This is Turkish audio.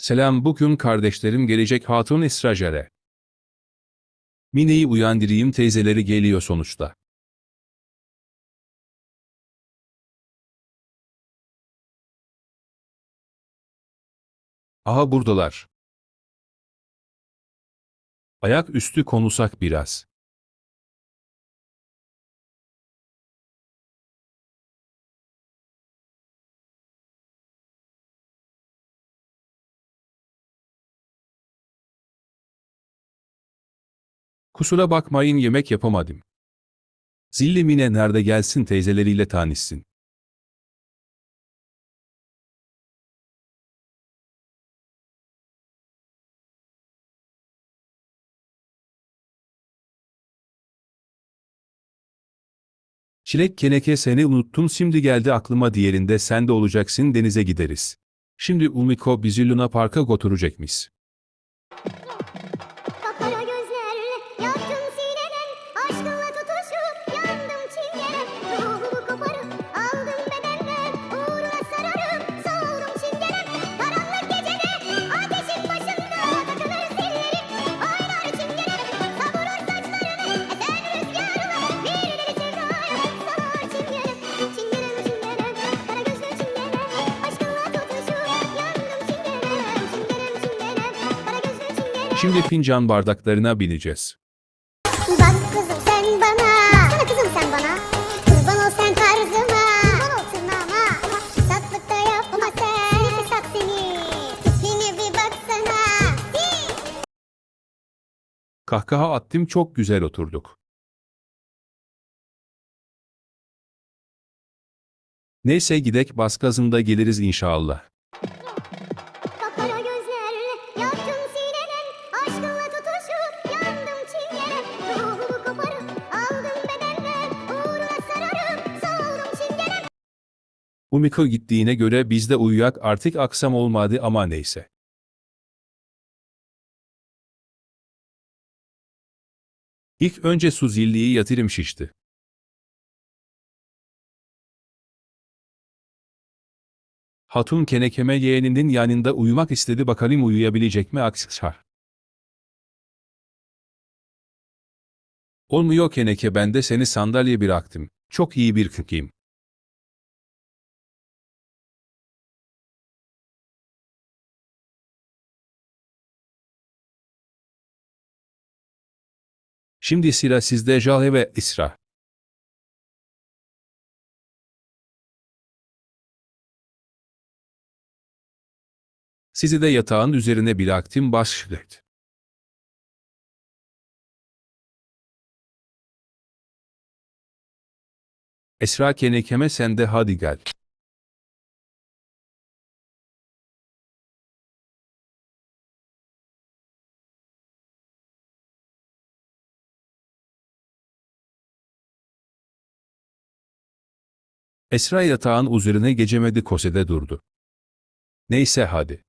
Selam bugün kardeşlerim gelecek hatun İsracere. Mine'yi uyandırayım teyzeleri geliyor sonuçta. Aha buradalar. Ayak üstü konuşsak biraz. Kusura bakmayın yemek yapamadım. Zilli Mine nerede gelsin teyzeleriyle tanışsın. Çilek keneke seni unuttum şimdi geldi aklıma diğerinde sen de olacaksın denize gideriz. Şimdi Umiko bizi Luna Park'a götürecekmiş. Şimdi fincan bardaklarına bineceğiz. Bak kızım sen bana Baksana kızım sen bana Kurban ol sen tarzıma Kurban ol tırnağıma Satlık da yapma sen Seni fesat seni Tipline bir baksana! Kahkaha attım çok güzel oturduk. Neyse gidek bas gazında geliriz inşallah. Umiko gittiğine göre biz de uyuyak artık aksam olmadı ama neyse. İlk önce su zilliyi yatırım şişti. Hatun kenekeme yeğeninin yanında uyumak istedi bakalım uyuyabilecek mi aksar. Olmuyor keneke ben de seni sandalye bıraktım. Çok iyi bir kıkıyım. Şimdi sıra sizde Jale ve İsra. Sizi de yatağın üzerine bıraktım başlık. Esra kenekeme sen de hadi gel. Esra yatağın üzerine geçemedi kosede durdu. Neyse hadi.